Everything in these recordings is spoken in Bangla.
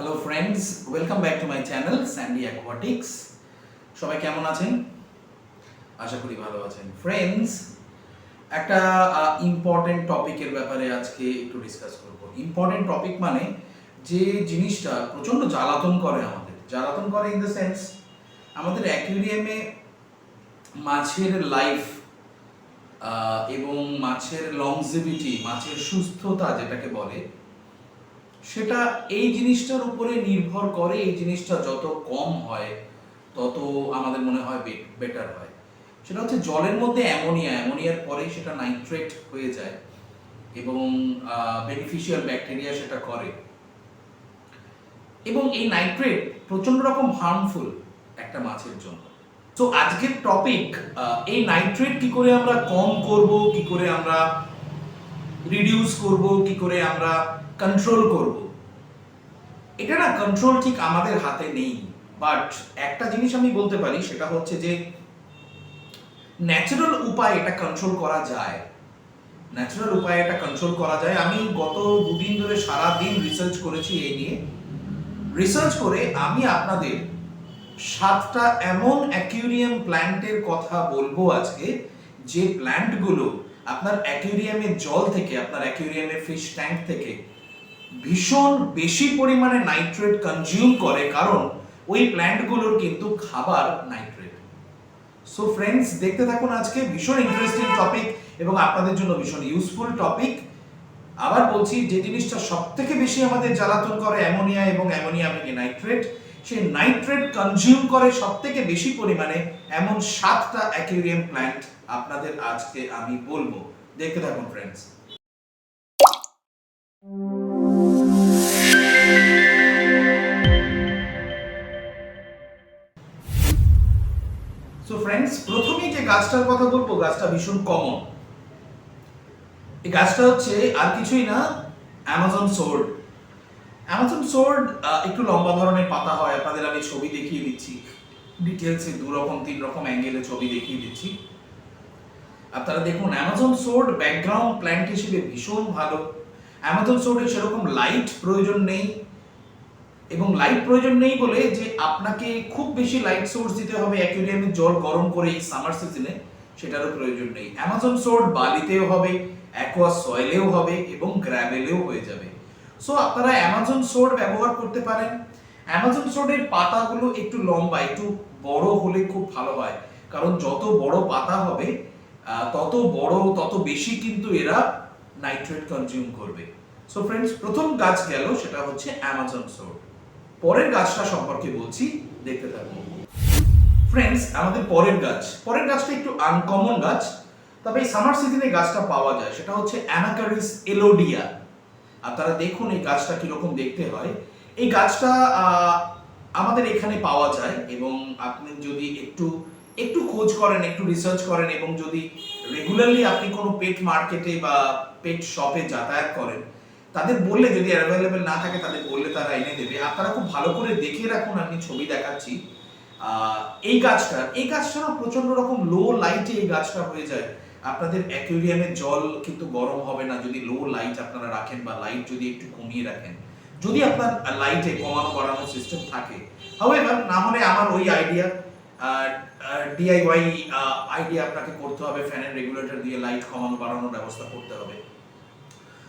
Hello friends welcome back to my channel Sandy Aquatics সবাই কেমন আছেন? আশা করি ভালো আছেন। ফ্রেন্ডস একটা ইম্পর্টেন্ট টপিকের ব্যাপারে আজকে একটু ডিসকাস করব। ইম্পর্টেন্ট টপিক মানে যে জিনিসটা প্রচণ্ড জ্বালাতন করে আমাদের। জ্বালাতন করে ইন দ্য সেন্স আমাদের অ্যাকুরিয়ামে মাছের লাইফ এবং মাছের লংজিভিটি মাছের সুস্থতা যেটাকে বলে সেটা এই জিনিসটার উপরে নির্ভর করে এই জিনিসটা যত কম হয়, তত আমাদের মনে হয় বেটার হয়। সেটা হচ্ছে জলের মধ্যে অ্যামোনিয়া, অ্যামোনিয়ার পরে সেটা নাইট্রেট হয়ে যায় এবং বেনিফিশিয়াল ব্যাকটেরিয়া সেটা করে। এবং এই নাইট্রেট প্রচণ্ড রকম হার্মফুল একটা মাছের জন্য। তো আজকের টপিক এই নাইট্রেট কি করে আমরা কম করব, কি করে আমরা রিডিউস করব, কি করে আমরা কন্ট্রোল করব। এটা না কন্ট্রোল ঠিক আমাদের হাতে নেই। বাট একটা জিনিস আমি বলতে পারি, সেটা হচ্ছে যে ন্যাচারাল উপায় এটা কন্ট্রোল করা যায়। ন্যাচারাল উপায়ে এটা কন্ট্রোল করা যায়। আমি গত দুদিন ধরে সারা দিন রিসার্চ করেছি এই নিয়ে। রিসার্চ করে আমি আপনাদের সাতটা এমন অ্যাকুরিয়াম প্ল্যান্টের কথা বলব আজকে, যে প্ল্যান্টগুলো আপনার অ্যাকুরিয়ামের জল থেকে, আপনার অ্যাকুরিয়ামের ফিশ ট্যাঙ্ক থেকে ভীষণ বেশি পরিমাণে নাইট্রেট কনজিউম করে কারণ ওই প্ল্যান্টগুলোর কিন্তু খাবার নাইট্রেট সো ফ্রেন্ডস দেখতে থাকুন আজকে, ভীষণ ইন্টারেস্টিং টপিক এবং আপনাদের জন্য ভীষণ ইউজফুল টপিক আবার বলছি, যে জিনিসটা সব থেকে বেশি আমাদের জ্বালাতন করে অ্যামোনিয়া এবং অ্যামোনিয়া থেকে নাইট্রেট সেই নাইট্রেট কনজিউম করে সব থেকে বেশি পরিমাণে এমন সাতটা অ্যাকুরিয়াম প্ল্যান্ট আপনাদের আজকে আমি বলব। দেখতে থাকুন ফ্রেন্ডস ফ্রেন্ডস প্রথমেই যে গাছটার কথা বলব, গাছটা ভীষণ কমন এই গাছটা হচ্ছে আর কিছুই না অ্যামাজন সোর্ড অ্যামাজন সোর্ড একটু লম্বা ধরনের পাতা হয়, আপনাদের আমি ছবি দেখিয়ে দিচ্ছি। ডিটেলসে দু রকম, তিন রকম অ্যাঙ্গেলে ছবি দেখিয়ে দিচ্ছি। আপনারা দেখুন অ্যামাজন সোর্ড ব্যাকগ্রাউন্ড প্ল্যান্ট হিসেবে ভীষণ ভালো। অ্যামাজন সোর্ডে সেরকম লাইট প্রয়োজন নেই। এবং লাইট প্রয়োজন নেই বলে যে আপনাকে খুব বেশি লাইট সোর্স দিতে হবে অ্যাকুরিয়ামের জল গরম করে এই সামার সিজনে সেটারও প্রয়োজন নেই। অ্যামাজন সোর্ড বালিতেও হবে অ্যাকোয়া সয়েলেও হবে এবং গ্র্যাভেলেও হয়ে যাবে। সো আপনারা অ্যামাজন সোর্ড ব্যবহার করতে পারেন। অ্যামাজন সোর্ডের পাতাগুলো একটু লম্বা, একটু বড় হলে খুব ভালো হয়। কারণ যত বড় পাতা হবে তত বড়, তত বেশি কিন্তু এরা নাইট্রেট কনজিউম করবে। সো ফ্রেন্ডস প্রথম গাছ গেল, সেটা হচ্ছে অ্যামাজন সোর্ড পরের গাছটা সম্পর্কে বলছি, দেখতে থাকুন ফ্রেন্ডস আমাদের পরের গাছ। পরের গাছটা একটু আনকমন গাছ, তবে এই সামার সিজনে গাছটা পাওয়া যায়। সেটা হচ্ছে অ্যানাকারিস এলোডিয়া আপনারা দেখুন এই গাছটা কীরকম দেখতে হয়। এই গাছটা আমাদের এখানে পাওয়া যায় এবং আপনি যদি একটু একটু খোঁজ করেন, একটু রিসার্চ করেন এবং যদি রেগুলারলি আপনি কোনো পেট মার্কেটে বা পেট শপে যাতায়াত করেন তাদের বললে যদি অ্যাভেলেবেল না থাকে, তাদের বললে তারা এনে দেবে। আপনারা খুব ভালো করে দেখে রাখুন, আমি ছবি দেখাচ্ছি। এই গাছটা এই গাছটারও প্রচণ্ড রকম লো লাইটে এই গাছটা হয়ে যায়। আপনাদের অ্যাকুরিয়ামের জল কিন্তু গরম হবে না, যদি লো লাইট আপনারা রাখেন বা লাইট যদি একটু কমিয়ে রাখেন। যদি আপনার লাইটে কমানো বাড়ানো সিস্টেম থাকে। হাওয়েভার না হলে আমার ওই আইডিয়া ডিআইওয়াই আইডিয়া আপনাকে করতে হবে। ফ্যানের রেগুলেটর দিয়ে লাইট কমানো, বাড়ানোর ব্যবস্থা করতে হবে।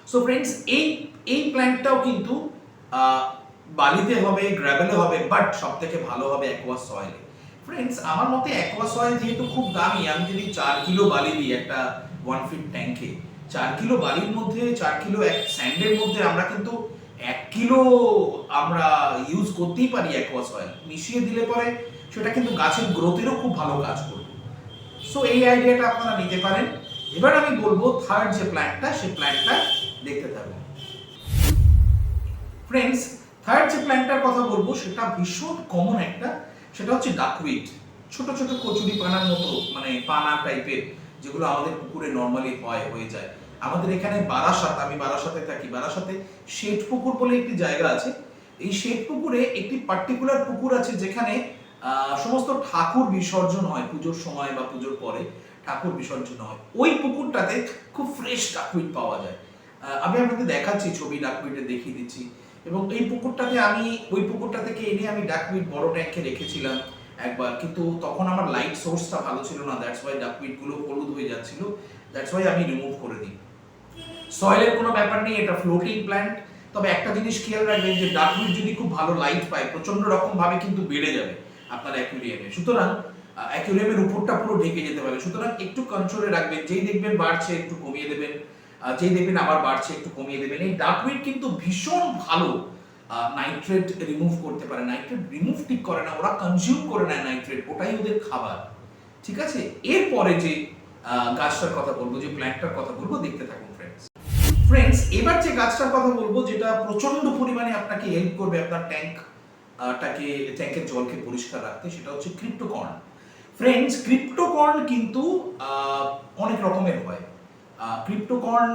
সো ফ্রেন্ডস এই এই প্ল্যান্টটাও কিন্তু বালিতে হবে গ্র্যাভেলে হবে বাট সব থেকে ভালো হবে অ্যাকোয়া সয়েলে ফ্রেন্ডস আমার মতে অ্যাকোয়া সয়েল যেহেতু খুব দামি, আমি যদি চার কিলো বালি দিই একটা ওয়ান ফিট ট্যাঙ্কে চার কিলো বালির মধ্যে, চার কিলো এক স্যান্ডের মধ্যে আমরা কিন্তু এক কিলো আমরা ইউজ করতেই পারি অ্যাকোয়া সয়েল মিশিয়ে দিলে পরে সেটা কিন্তু গাছের গ্রোথেরও খুব ভালো কাজ করবে। সো এই আইডিয়াটা আপনারা নিতে পারেন। এবার আমি বলব থার্ড যে প্ল্যান্টটা সেই প্ল্যান্টটা দেখতে থাকবেন ফ্রেন্ডস থার্ড যে প্ল্যান্টটার কথা বলব, সেটা ভীষণ কমন একটা, সেটা হচ্ছে ডাকউইট ছোট ছোট কচুরি পানার মতো মানে পানা টাইপের যেগুলো আমাদের পুকুরে নর্মালি হয়, হয়ে যায়। আমাদের এখানে বারাসাত, আমি বারাসাতে থাকি, বারাসাতে শেঠ পুকুর বলে একটি জায়গা আছে। এই শেঠ পুকুরে একটি পার্টিকুলার পুকুর আছে যেখানে সমস্ত ঠাকুর বিসর্জন হয়, পুজোর সময় বা পুজোর পরে ঠাকুর বিসর্জন হয়। ওই পুকুরটাতে খুব ফ্রেশ ডাকউইট পাওয়া যায়। আমি আপনাদের দেখাচ্ছি ছবি ডাকউইটে দেখিয়ে দিচ্ছি। এবং এই পুকুরটাতে আমি, ওই পুকুরটা থেকে এনে আমি ডাকউইট বড় ট্যাঙ্কে রেখেছিলাম একবার। কিন্তু তখন আমার লাইট সোর্সটা ভালো ছিল না দ্যাটস ওয়াই ডাকউইটগুলো হলুদ হয়ে যাচ্ছিল দ্যাটস ওয়াই আমি রিমুভ করে দিই। সয়েলের কোনো ব্যাপার নেই, এটা ফ্লোটিং প্ল্যান্ট তবে একটা জিনিস খেয়াল রাখবেন যে ডাকউইট যদি খুব ভালো লাইট পায় প্রচণ্ড রকম ভাবে কিন্তু বেড়ে যাবে আপনার অ্যাকুরিয়ামে সুতরাং অ্যাকুরিয়ামের উপরটা পুরো ঢেকে যেতে পারে সুতরাং একটু কন্ট্রোলে রাখবেন, যেই দেখবেন বাড়ছে, একটু কমিয়ে দেবেন। যেই দেখবেন আবার বাড়ছে, একটু কমিয়ে দেবেন। এই ডাকউইট কিন্তু ভীষণ ভালো নাইট্রেট রিমুভ করতে পারে। নাইট্রেট রিমুভ ঠিক করে না, ওরা কনজিউম করে নেয় নাইট্রেট ওটাই ওদের খাবার। ঠিক আছে? এরপরে যে গাছটার কথা বলব, যে প্ল্যান্টটার কথা বলব, দেখতে থাকুন ফ্রেন্ডস ফ্রেন্ডস এবার যে গাছটার কথা বলব, যেটা প্রচণ্ড পরিমাণে আপনাকে হেল্প করবে আপনার ট্যাঙ্ক টাকে ট্যাঙ্কের জলকে পরিষ্কার রাখতে, সেটা হচ্ছে ক্রিপ্টোকর্ন ফ্রেন্ডস ক্রিপ্টোকর্ন কিন্তু অনেক রকমের হয়। ক্রিপ্টোকর্ন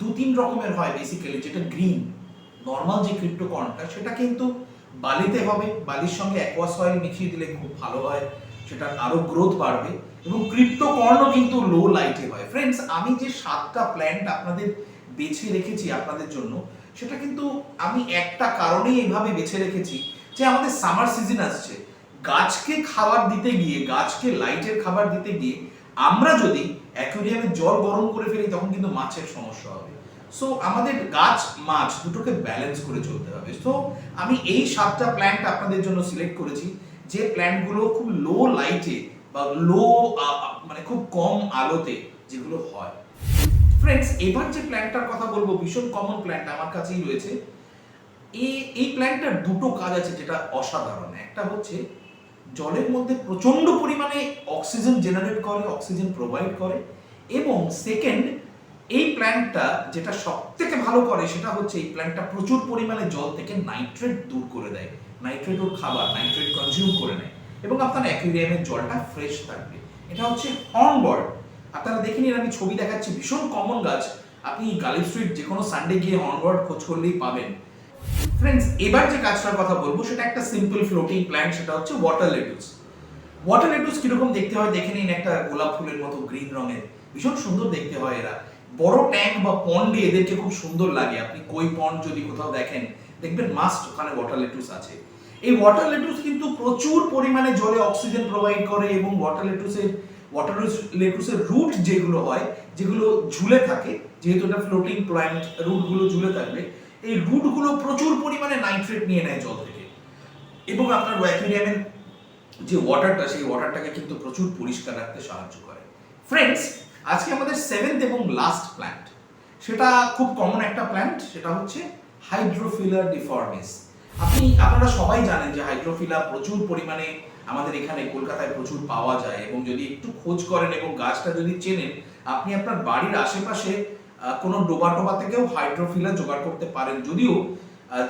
দু তিন রকমের হয় বেসিক্যালি যেটা গ্রিন নর্মাল যে ক্রিপ্টোকর্নটা সেটা কিন্তু বালিতে হবে। বালির সঙ্গে অ্যাকোয়া সয়েল মিশিয়ে দিলে খুব ভালো হয়। সেটার আরও গ্রোথ বাড়বে। এবং ক্রিপ্টোকর্নও কিন্তু লো লাইটে হয়। ফ্রেন্ডস আমি যে সাতটা প্ল্যান্ট আপনাদের বেছে রেখেছি আপনাদের জন্য, সেটা কিন্তু আমি একটা কারণেই এইভাবে বেছে রেখেছি যে আমাদের সামার সিজন আসছে। গাছকে খাবার দিতে গিয়ে, গাছকে লাইটের খাবার দিতে গিয়ে, আমরা যদি অ্যাকুরিয়ামে জল গরম করে ফেলি, তখন কিন্তু মাছের সমস্যা হবে। সো আমাদের গাছ, মাছ দুটোকে ব্যালেন্স করে চলতে হবে। সো আমি এই সাতটা প্ল্যান্ট আপনাদের জন্য সিলেক্ট করেছি, যে প্ল্যান্টগুলো খুব লো লাইটে বা লো মানে খুব কম আলোতে যেগুলো হয়। ফ্রেন্ডস এবার যে প্ল্যান্টটার কথা বলব, ভীষণ কমন প্ল্যান্ট আমার কাছেই রয়েছে। এই এই প্ল্যান্টটার দুটো কাজ আছে যেটা অসাধারণ। একটা হচ্ছে জলের মধ্যে প্রচণ্ড পরিমাণে অক্সিজেন জেনারেট করে অক্সিজেন প্রোভাইড করে এবং সেকেন্ড এই প্ল্যান্টটা যেটা সব থেকে ভালো করে সেটা হচ্ছে এই প্ল্যান্টটা প্রচুর পরিমাণে জল থেকে নাইট্রেট দূর করে দেয়। নাইট্রেট ওর খাবার নাইট্রেট কনজিউম করে নেয় এবং আপনার অ্যাকুরিয়ামের জলটা ফ্রেশ থাকবে। এটা হচ্ছে হর্নবার্ড আপনারা দেখে নিন, আমি ছবি দেখাচ্ছি। ভীষণ কমন গাছ। আপনি গালিব স্ট্রিট যে কোনো সানডে গিয়ে হর্নবার্ড খোঁজ করলেই পাবেন। ফ্রেন্ডস এবার যে গাছটার কথা বলব, সেটা একটা সিম্পল ফ্লোটিং প্ল্যান্ট সেটা হচ্ছে ওয়াটার লেটুস ওয়াটার লেটুস কীরকম দেখতে হয়? দেখে নিন একটা গোলাপ ফুলের মতো গ্রিন রঙের। ভীষণ সুন্দর দেখতে হয় এরা। বড় ট্যাঙ্ক বা পন্ডে এদেরকে খুব সুন্দর লাগে। আপনি কই পন্ড যদি কোথাও দেখেন, দেখবেন মাস্ট ওখানে ওয়াটার লেটুস আছে। এই ওয়াটার লেটুস কিন্তু প্রচুর পরিমাণে জলে অক্সিজেন প্রোভাইড করে এবং ওয়াটার লেটুসের ওয়াটার লেটুসের রুট যেগুলো হয়, যেগুলো ঝুলে থাকে, যেহেতু এটা ফ্লোটিং প্ল্যান্ট রুটগুলো ঝুলে থাকবে এই রুটগুলো প্রচুর পরিমাণে নাইট্রেট নিয়ে নেয় জল থেকে। এবং আপনার অ্যাকুরিয়ামের যে ওয়াটারটা সেই ওয়াটারটাকে কিন্তু প্রচুর পরিষ্কার রাখতে সাহায্য করে। ফ্রেন্ডস আজকে আমাদের সেভেন্থ এবং লাস্ট প্ল্যান্ট সেটা খুব কমন একটা প্ল্যান্ট সেটা হচ্ছে হাইড্রোফিলার ডিফর্মিস আপনি, আপনারা সবাই জানেন যে হাইড্রোফিলা প্রচুর পরিমাণে আমাদের এখানে কলকাতায় প্রচুর পাওয়া যায় এবং যদি একটু খোঁজ করেন এবং গাছটা যদি চেনেন, আপনি আপনার বাড়ির আশেপাশে কোনো ডোবা টোবা থেকেও হাইড্রোফিলা জোগাড় করতে পারেন। যদিও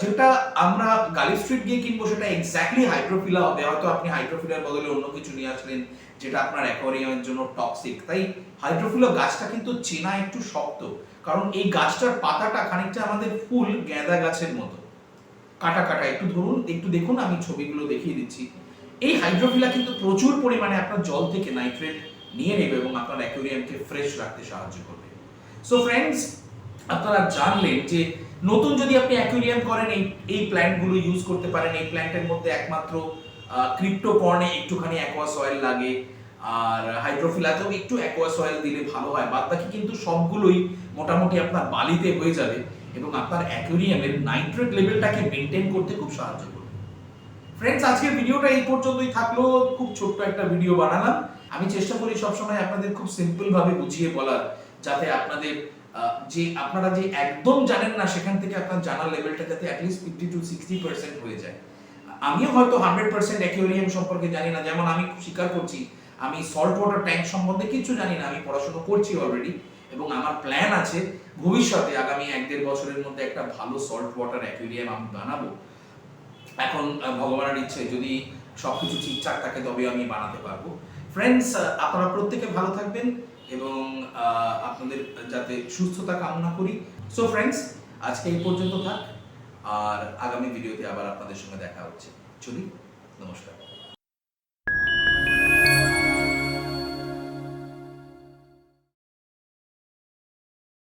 যেটা আমরা গালি স্ট্রিট গিয়ে কিনবো, সেটা এক্স্যাক্টলি হাইড্রোফিলা হবে। হয়তো আপনি হাইড্রোফিলার বদলে অন্য কিছু নিয়ে আসলেন, যেটা আপনার অ্যাকোয়ারিয়ামের জন্য টক্সিক তাই হাইড্রোফিলা গাছটা কিন্তু চেনা একটু শক্ত, কারণ এই গাছটার পাতাটা খানিকটা আমাদের ফুল গ্যাঁদা গাছের মতো। কাটা কাটা। একটু ধরুন, একটু দেখুন, আমি ছবিগুলো দেখিয়ে দিচ্ছি। এই হাইড্রোফিলা কিন্তু প্রচুর পরিমাণে আপনার জল থেকে নাইট্রেট নিয়ে নেবে এবং আপনার অ্যাকোয়ারিয়ামকে ফ্রেশ রাখতে সাহায্য করবে। সো ফ্রেন্ডস আপনারা জানলেন যে নতুন যদি আপনি অ্যাকুইরিয়াম করেন, এই এই প্ল্যান্টগুলো ইউজ করতে পারেন, এই প্ল্যান্টের মধ্যে একমাত্র ক্রিপ্টোকর্নে একটুখানি অ্যাকোয়া সয়েল লাগে, আর হাইড্রোফিলাতেও একটু অ্যাকোয়া সয়েল দিলে ভালো হয় বাদ বাকি কিন্তু সবগুলোই মোটামুটি আপনার বালিতে হয়ে যাবে এবং আপনার অ্যাকুরিয়ামের নাইট্রেট লেভেলটাকে মেনটেন করতে খুব সাহায্য করবে। ফ্রেন্ডস আজকের ভিডিওটা এই পর্যন্তই থাকল। খুব ছোট্ট একটা ভিডিও বানালাম। আমি চেষ্টা করি সবসময় আপনাদের খুব সিম্পল ভাবে বুঝিয়ে বলার। যাতে আপনাদের যে আপনারা যে একদম জানেন না, সেখান থেকে আপনার জানার লেভেলটা যাতে at least fifty to sixty percent হয়ে যায়। আমিও হয়তো হান্ড্রেড পার্সেন্ট অ্যাকুয়ারিয়াম সম্পর্কে জানি না, যেমন আমি স্বীকার করছি, আমি সল্ট ওয়াটার ট্যাঙ্ক সম্বন্ধে কিছু জানি না, আমি পড়াশোনা করছি অলরেডি এবং আমার প্ল্যান আছে ভবিষ্যতে আগামী এক দেড় বছরের মধ্যে একটা ভালো সল্ট ওয়াটার অ্যাকুয়ারিয়াম আমি বানাবো। এখন ভগবানের ইচ্ছে, যদি সবকিছু ঠিকঠাক থাকে তবে আমি বানাতে পারব। ফ্রেন্ডস আপনারা প্রত্যেকে ভালো থাকবেন এবং আপনাদের যাতে সুস্থতা কামনা করি। সো ফ্রেন্ডস আজকে এই পর্যন্ত থাক। আর আগামী ভিডিওতে আবার আপনাদের সঙ্গে দেখা হচ্ছে। চলি, নমস্কার।